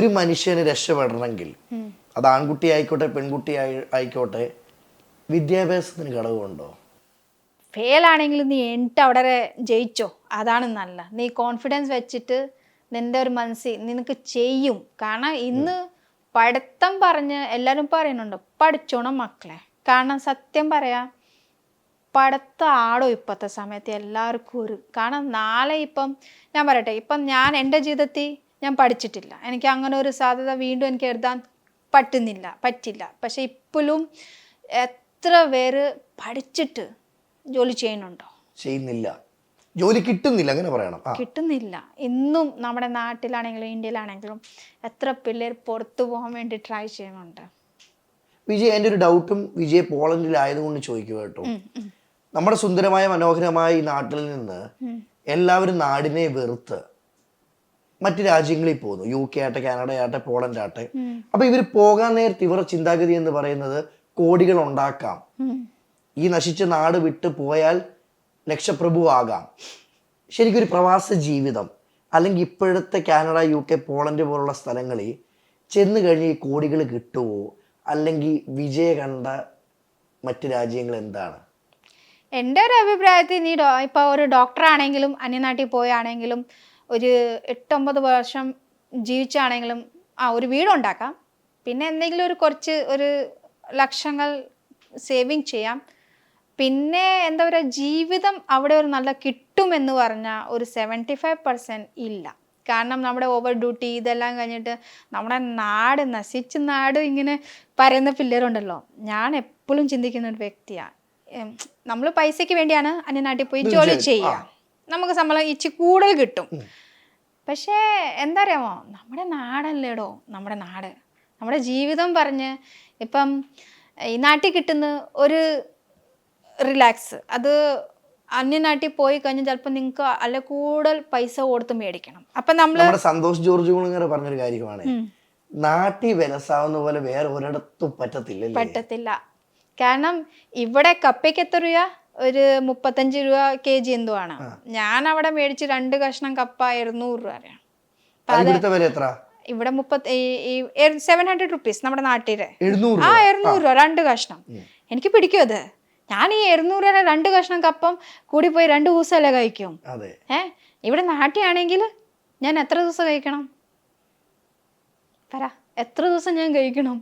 ഒരു മനുഷ്യന് രക്ഷപ്പെടണമെങ്കിൽ അത് ആൺകുട്ടി ആയിക്കോട്ടെ പെൺകുട്ടി ആയി- ആയിക്കോട്ടെ വിദ്യാഭ്യാസത്തിന് ഘടകമുണ്ടോ? ഫെയിൽ ആണെങ്കിലും നീ എന്നിട്ട് അവിടെ ജയിച്ചോ? അതാണ് നല്ല നീ കോൺഫിഡൻസ് വെച്ചിട്ട് നിന്റെ ഒരു മനസ്സിൽ നിനക്ക് ചെയ്യും. കാരണം ഇന്ന് പഠിത്തം പറഞ്ഞ് എല്ലാവരും പറയുന്നുണ്ട് പഠിച്ചോണം മക്കളെ. കാരണം സത്യം പറയാ പഠിത്തം ആടോ ഇപ്പോഴത്തെ സമയത്ത് എല്ലാവർക്കും ഒരു കാരണം നാളെ ഇപ്പം ഞാൻ പറയട്ടെ ഇപ്പം ഞാൻ എന്റെ ജീവിതത്തിൽ ഞാൻ പഠിച്ചിട്ടില്ല. എനിക്ക് അങ്ങനെ ഒരു സാധ്യത വീണ്ടും എനിക്ക് എഴുതാൻ പറ്റുന്നില്ല പറ്റില്ല. പക്ഷെ ഇപ്പോഴും എത്ര പേര് പഠിച്ചിട്ട് ജോലി ചെയ്യുന്നുണ്ടോ? ചെയ്യുന്നില്ല. ജോലി കിട്ടുന്നില്ല അങ്ങനെ പറയണം. കിട്ടുന്നില്ല. ഇന്നും നമ്മുടെ നാട്ടിലാണെങ്കിലും ഇന്ത്യയിലാണെങ്കിലും എത്ര പിള്ളേർ പുറത്തു പോകാൻ വേണ്ടി ട്രൈ ചെയ്യുന്നുണ്ട്. വിജയ് എന്റെ ഒരു ഡൗട്ടും വിജയ് പോളണ്ടിലായതുകൊണ്ട് ചോദിക്കുക കേട്ടോ. നമ്മുടെ സുന്ദരമായ മനോഹരമായ ഈ നാട്ടിൽ നിന്ന് എല്ലാവരും നാടിനെ വെറുത്ത് മറ്റു രാജ്യങ്ങളിൽ പോകുന്നു. യു കെ ആട്ടെ കാനഡ ആട്ടെ പോളണ്ട് ആട്ടെ അപ്പൊ ഇവർ പോകാൻ നേരത്തെ ഇവരുടെ ചിന്താഗതി എന്ന് പറയുന്നത് കോടികൾ ഉണ്ടാക്കാം. ഈ നശിച്ച നാട് വിട്ട് പോയാൽ ലക്ഷപ്രഭു ആകാം. ശരിക്കും ഒരു പ്രവാസ ജീവിതം. അല്ലെങ്കിൽ ഇപ്പോഴത്തെ കാനഡ യു കെ പോളണ്ട് പോലുള്ള സ്ഥലങ്ങളിൽ ചെന്ന് കഴിഞ്ഞ് ഈ കോടികൾ കിട്ടുമോ അല്ലെങ്കിൽ വിജയ കണ്ട മറ്റ് രാജ്യങ്ങൾ എന്താണ്? എന്റെ ഒരു അഭിപ്രായത്തിൽ നീ ഇപ്പോൾ ഒരു ഡോക്ടറാണെങ്കിലും അന്യനാട്ടിൽ പോയാണെങ്കിലും ഒരു എട്ടൊമ്പത് വർഷം ജീവിച്ചാണെങ്കിലും ആ ഒരു വീടുണ്ടാക്കാം. പിന്നെ എന്തെങ്കിലും ഒരു കുറച്ച് ഒരു ലക്ഷങ്ങൾ സേവിങ് ചെയ്യാം. പിന്നെ എന്താ പറയുക ജീവിതം അവിടെ ഒരു നല്ല കിട്ടുമെന്ന് പറഞ്ഞാൽ ഒരു സെവന്റി ഫൈവ് പെർസെന്റ് ഇല്ല. കാരണം നമ്മുടെ ഓവർ ഡ്യൂട്ടി ഇതെല്ലാം കഴിഞ്ഞിട്ട് നമ്മുടെ നാട് നശിച്ച് നാട് ഇങ്ങനെ പറയുന്ന പിള്ളേരുണ്ടല്ലോ ഞാൻ എപ്പോഴും ചിന്തിക്കുന്ന ഒരു വ്യക്തിയാണ്. നമ്മൾ പൈസയ്ക്ക് വേണ്ടിയാണ് അന്യനാട്ടിൽ പോയി ജോലി ചെയ്യുക നമുക്ക് ശമ്പളം ഇച്ചി കൂടുതൽ കിട്ടും. പക്ഷേ എന്താ അറിയാമോ നമ്മുടെ നാടല്ലേടോ? നമ്മുടെ നാട്. നമ്മുടെ ജീവിതം പറഞ്ഞ് ഇപ്പം ഈ നാട്ടിൽ കിട്ടുന്ന ഒരു റിലാക്സ് അത് അന്യനാട്ടിൽ പോയി കഴിഞ്ഞാൽ ചിലപ്പോൾ നിങ്ങൾക്ക് അല്ല കൂടുതൽ പൈസ കൊടുത്ത് മേടിക്കണം. അപ്പം നമ്മൾ സന്തോഷ് ജോർജ് പറഞ്ഞൊരു കാര്യമാണ്. നാട്ടിൽ വിലസാവുന്ന പോലെ വേറെ ഒരിടത്തും പറ്റത്തില്ല. പറ്റത്തില്ല കാരണം ഇവിടെ കപ്പയ്ക്ക് എത്ര രൂപ ഒരു മുപ്പത്തഞ്ച് രൂപ കെ ജി എന്തോ ആണ്. ഞാൻ അവിടെ മേടിച്ച് രണ്ട് കഷ്ണം കപ്പ ഇരുന്നൂറ് രൂപയാണ്. ഇവിടെ മുപ്പത്തി സെവൻ ഹൺഡ്രഡ് റുപ്പീസ് നമ്മുടെ നാട്ടിലെ. എഴുന്നൂറ് ആ ഇരുന്നൂറ് രൂപ രണ്ട് കഷ്ണം. എനിക്ക് പിടിക്കും അത്. ഞാൻ ഈ ഇരുന്നൂറ് രൂപ രണ്ട് കഷ്ണം കപ്പം കൂടി പോയി രണ്ട് ദിവസമല്ലേ കഴിക്കും. ഏ? ഇവിടെ നാട്ടിയാണെങ്കിൽ ഞാൻ എത്ര ദിവസം കഴിക്കണം? പറ എത്ര ദിവസം ഞാൻ കഴിക്കണം?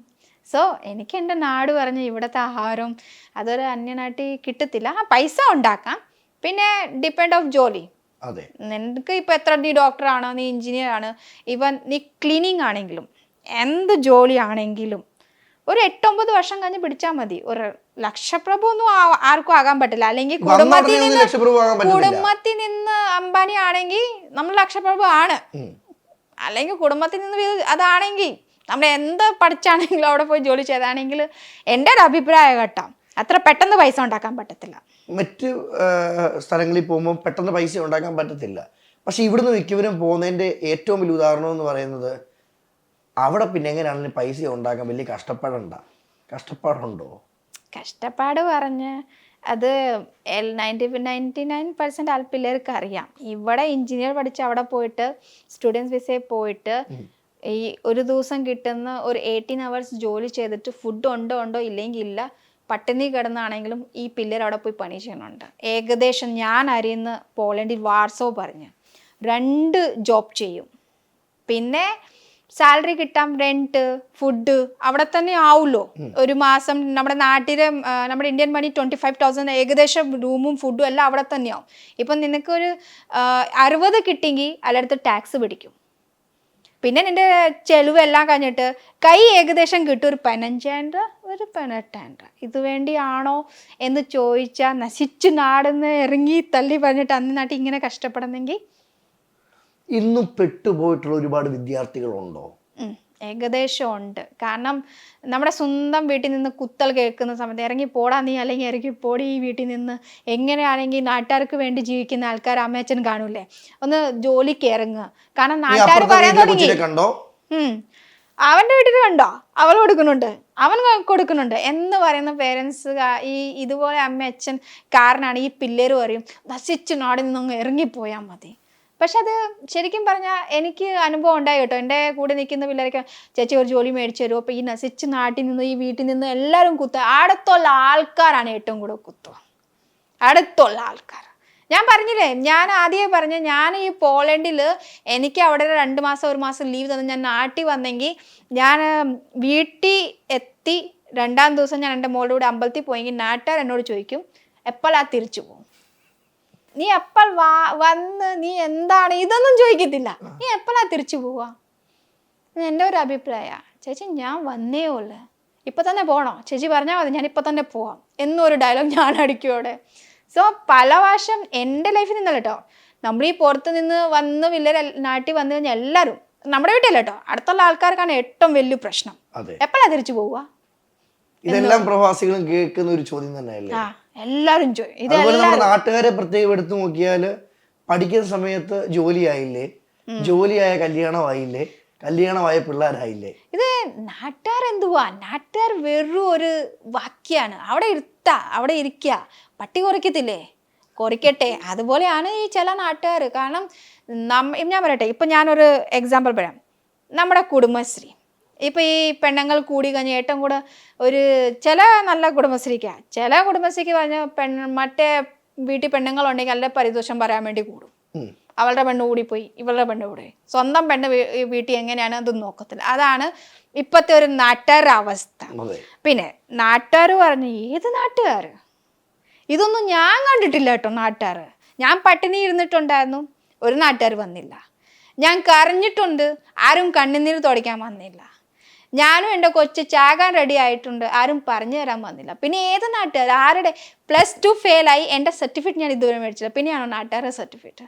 സോ എനിക്ക് എന്റെ നാട് പറഞ്ഞ് ഇവിടുത്തെ ആഹാരം അതൊരു അന്യനാട്ടി കിട്ടത്തില്ല. പൈസ ഉണ്ടാക്കാം. പിന്നെ ഡിപ്പെൻഡ് ഓഫ് ജോലി. അതെ. നിനക്ക് ഇപ്പം എത്ര നീ ഡോക്ടറാണോ നീ എഞ്ചിനീയർ ആണ് ഇവൻ നീ ക്ലീനിങ് ആണെങ്കിലും എന്ത് ജോലിയാണെങ്കിലും ഒരു എട്ടൊമ്പത് വർഷം കഴിഞ്ഞ് പിടിച്ചാൽ മതി. ഒരു ലക്ഷപ്രഭു ഒന്നും ആർക്കും ആകാൻ പറ്റില്ല. അല്ലെങ്കിൽ കുടുംബത്തിൽ നിന്ന് കുടുംബത്തിൽ നിന്ന് അംബാനി ആണെങ്കിൽ നമ്മൾ ലക്ഷപ്രഭു ആണ്. അല്ലെങ്കിൽ കുടുംബത്തിൽ നിന്ന് അതാണെങ്കിൽ നമ്മൾ എന്ത് പഠിച്ചാണെങ്കിലും അവിടെ പോയി ജോലി ചെയ്താണെങ്കിൽ എന്റെ ഒരു അഭിപ്രായം കേട്ടോ അത്ര പെട്ടെന്ന് പൈസ ഉണ്ടാക്കാൻ പറ്റത്തില്ല. മറ്റ് സ്ഥലങ്ങളിൽ പോകുമ്പോൾ പെട്ടെന്ന് പൈസ ഉണ്ടാക്കാൻ പറ്റത്തില്ല. പക്ഷെ ഇവിടുന്ന് മിക്കവരും പോകുന്നതിന്റെ ഏറ്റവും വലിയ ഉദാഹരണം എന്ന് പറയുന്നത് അവിടെ പിന്നെ എങ്ങനെയാണെങ്കിലും പൈസ ഉണ്ടാക്കാൻ വലിയ കഷ്ടപ്പാടുണ്ട. കഷ്ടപ്പാടുണ്ടോ? കഷ്ടപ്പാട് പറഞ്ഞ് അത് L ninety ninety nine percent all പിള്ളേർക്ക് അറിയാം. ഇവിടെ എഞ്ചിനീയർ പഠിച്ച് അവിടെ പോയിട്ട് സ്റ്റുഡൻസ് വിസയിൽ പോയിട്ട് ഈ ഒരു ദിവസം കിട്ടുന്ന ഒരു എയ്റ്റീൻ അവേഴ്സ് ജോലി ചെയ്തിട്ട് ഫുഡ് ഉണ്ടോ ഉണ്ടോ ഇല്ലെങ്കിൽ ഇല്ല പട്ടിണി കിടന്നാണെങ്കിലും ഈ പിള്ളേർ അവിടെ പോയി പണി ചെയ്യണുണ്ട് ഏകദേശം ഞാൻ അറിയുന്ന പോളണ്ടിൽ വാർസോ പറഞ്ഞ് രണ്ട് ജോബ് ചെയ്യും. പിന്നെ സാലറി കിട്ടാം റെന്റ് ഫുഡ് അവിടെ തന്നെ ആവുമല്ലോ ഒരു മാസം നമ്മുടെ നാട്ടിലെ നമ്മുടെ Indian money twenty five thousand ഏകദേശം റൂമും ഫുഡും എല്ലാം അവിടെ തന്നെയാവും. ഇപ്പം നിനക്കൊരു അറുപത് കിട്ടിയെങ്കിൽ അല്ലടുത്ത് ടാക്സ് പിടിക്കും. പിന്നെ നിന്റെ ചെലവ് എല്ലാം കഴിഞ്ഞിട്ട് കൈ ഏകദേശം കിട്ടും ഒരു പതിനഞ്ചായിരം രൂപ ഒരു പതിനെട്ടായിരം രൂപ ഇത് വേണ്ടിയാണോ എന്ന് ചോദിച്ചാൽ നശിച്ചു നാടെന്ന് ഇറങ്ങി തള്ളി പറഞ്ഞിട്ട് അന്ന് നാട്ടിൽ ഇങ്ങനെ കഷ്ടപ്പെടുന്നെങ്കിൽ ഇന്നും പെട്ടുപോയിട്ടുള്ള ഒരുപാട് വിദ്യാർത്ഥികളുണ്ടോ? ഏകദേശം ഉണ്ട് കാരണം നമ്മുടെ സ്വന്തം വീട്ടിൽ നിന്ന് കുത്തൽ കേൾക്കുന്ന സമയത്ത് ഇറങ്ങി പോടാ നീ അല്ലെങ്കിൽ ഇറങ്ങി പോടി ഈ വീട്ടിൽ നിന്ന്. എങ്ങനെയാണെങ്കിൽ നാട്ടുകാർക്ക് വേണ്ടി ജീവിക്കുന്ന ആൾക്കാർ അമ്മയച്ചൻ കാണൂലേ ഒന്ന് ജോലിക്ക് ഇറങ്ങുക. കാരണം നാട്ടുകാർ പറയാൻ തുടങ്ങി. അവന്റെ വീട്ടിൽ കണ്ടോ? അവൾ കൊടുക്കുന്നുണ്ട്. അവൻ കൊടുക്കുന്നുണ്ട്. എന്ന് പറയുന്ന പേരൻസ് ഈ ഇതുപോലെ അമ്മ അച്ഛൻ കാരനാണ്. ഈ പിള്ളേർ പറയും നശിച്ചു നാടിൽ നിന്നങ്ങ് ഇറങ്ങിപ്പോയാൽ മതി. പക്ഷെ അത് ശരിക്കും പറഞ്ഞാൽ എനിക്ക് അനുഭവം ഉണ്ടായി കേട്ടോ. എന്റെ കൂടെ നിൽക്കുന്ന പിള്ളേരൊക്കെ ചേച്ചി ഒരു ജോലി മേടിച്ചു തരുമോ അപ്പോൾ ഈ നശിച്ച് നാട്ടിൽ നിന്ന് ഈ വീട്ടിൽ നിന്ന് എല്ലാവരും കുത്തുക. അടുത്തുള്ള ആൾക്കാരാണ് ഏറ്റവും കൂടുതൽ കുത്തുക. അടുത്തുള്ള ആൾക്കാർ. ഞാൻ പറഞ്ഞില്ലേ ഞാൻ ആദ്യമേ പറഞ്ഞ ഞാൻ ഈ പോളണ്ടിൽ എനിക്ക് അവിടെ രണ്ട് മാസം ഒരു മാസം ലീവ് തന്നു. ഞാൻ നാട്ടിൽ വന്നെങ്കിൽ ഞാൻ വീട്ടിൽ എത്തി രണ്ടാം ദിവസം ഞാൻ എന്റെ മോളുടെ കൂടെ അമ്പലത്തിൽ പോയെങ്കിൽ നാട്ടുകാർ എന്നോട് ചോദിക്കും എപ്പോഴാ തിരിച്ചു പോകും? നീ എപ്പോൾ വാ വന്ന് നീ എന്താണ് ഇതൊന്നും ചോദിക്കത്തില്ല. നീ എപ്പോഴാ തിരിച്ചു പോവാ എന്റെ ഒരു അഭിപ്രായ. ചേച്ചി ഞാൻ വന്നേ ഉള്ളു. ഇപ്പം തന്നെ പോകണോ ചേച്ചി പറഞ്ഞാൽ മതി ഞാൻ ഇപ്പൊ തന്നെ പോവാം. എന്നൊരു ഡയലോഗ് ഞാൻ അടിക്കും അവിടെ. സോ പല വർഷം എന്റെ ലൈഫിൽ നിന്നല്ല കേട്ടോ നമ്മൾ ഈ പുറത്ത് നിന്ന് വന്ന് വില്ലര നാട്ടിൽ വന്നു കഴിഞ്ഞാൽ എല്ലാവരും നമ്മുടെ വീട്ടിലല്ല കേട്ടോ അടുത്തുള്ള ആൾക്കാർക്കാണ് ഏറ്റവും വലിയ പ്രശ്നം. എപ്പോഴാണ് എപ്പോഴാ തിരിച്ചു പോവുക? ഇതെല്ലാം പ്രവാസികളും കേൾക്കുന്ന ഒരു ചോദ്യം തന്നെയല്ലേ? എല്ലാവരും അതുപോലെ നമ്മുടെ നാട്ടുകാരെ പ്രത്യേകം എടുത്തു നോക്കിയാൽ പഠിക്കുന്ന സമയത്ത് ജോലിയായില്ലേ? ജോലിയായ കല്യാണമായില്ലേ? കല്യാണമായ പിള്ളേരായില്ലേ? ഇത് നാട്ടുകാർ എന്തുവാ? നാട്ടുകാർ വെറും ഒരു വാക്യാണ്. അവിടെ ഇരുത്ത അവിടെ ഇരിക്കുക പട്ടി കുറയ്ക്കത്തില്ലേ കുറയ്ക്കട്ടെ അതുപോലെയാണ് ഈ ചില നാട്ടുകാർ കാരണം നമ്മ ഞാൻ പറയട്ടെ. ഇപ്പം ഞാനൊരു എക്സാമ്പിൾ പറയാം. നമ്മുടെ കുടുംബശ്രീ. ഇപ്പം ഈ പെണ്ണുങ്ങൾ കൂടി കഴിഞ്ഞ് ഏറ്റവും കൂടെ ഒരു ചില നല്ല കുടുംബശ്രീക്കാണ് ചില കുടുംബശ്രീക്ക് പറഞ്ഞ പെൺ മറ്റേ വീട്ടിൽ പെണ്ണുങ്ങളുണ്ടെങ്കിൽ അല്ല പരിദോഷം പറയാൻ വേണ്ടി കൂടും. അവളുടെ പെണ്ണ് കൂടിപ്പോയി ഇവളുടെ പെണ്ണ് കൂടി സ്വന്തം പെണ്ണ് വീട്ടിൽ എങ്ങനെയാണ് അത് നോക്കത്തില്ല. അതാണ് ഇപ്പോഴത്തെ ഒരു നാട്ടുകാരുടെ അവസ്ഥ പിന്നെ നാട്ടുകാർ പറഞ്ഞു ഏത് നാട്ടുകാർ ഇതൊന്നും ഞാൻ കണ്ടിട്ടില്ല കേട്ടോ നാട്ടുകാർ ഞാൻ പട്ടിണി ഇരുന്നിട്ടുണ്ടായിരുന്നു ഒരു നാട്ടുകാർ വന്നില്ല. ഞാൻ കരഞ്ഞിട്ടുണ്ട് ആരും കണ്ണുനീര് തുടയ്ക്കാൻ വന്നില്ല. ഞാനും എന്റെ കൊച്ചു ചാകാൻ റെഡി ആയിട്ടുണ്ട്. ആരും പറഞ്ഞു തരാൻ വന്നില്ല. പിന്നെ ഏത് നാട്ടുകാർ? ആരുടെ പ്ലസ് ടു ഫെയിലായി എന്റെ സർട്ടിഫിക്കറ്റ് ഞാൻ ഇതുവരെ മേടിച്ചില്ല. പിന്നെയാണോ നാട്ടുകാരുടെ സർട്ടിഫിക്കറ്റ്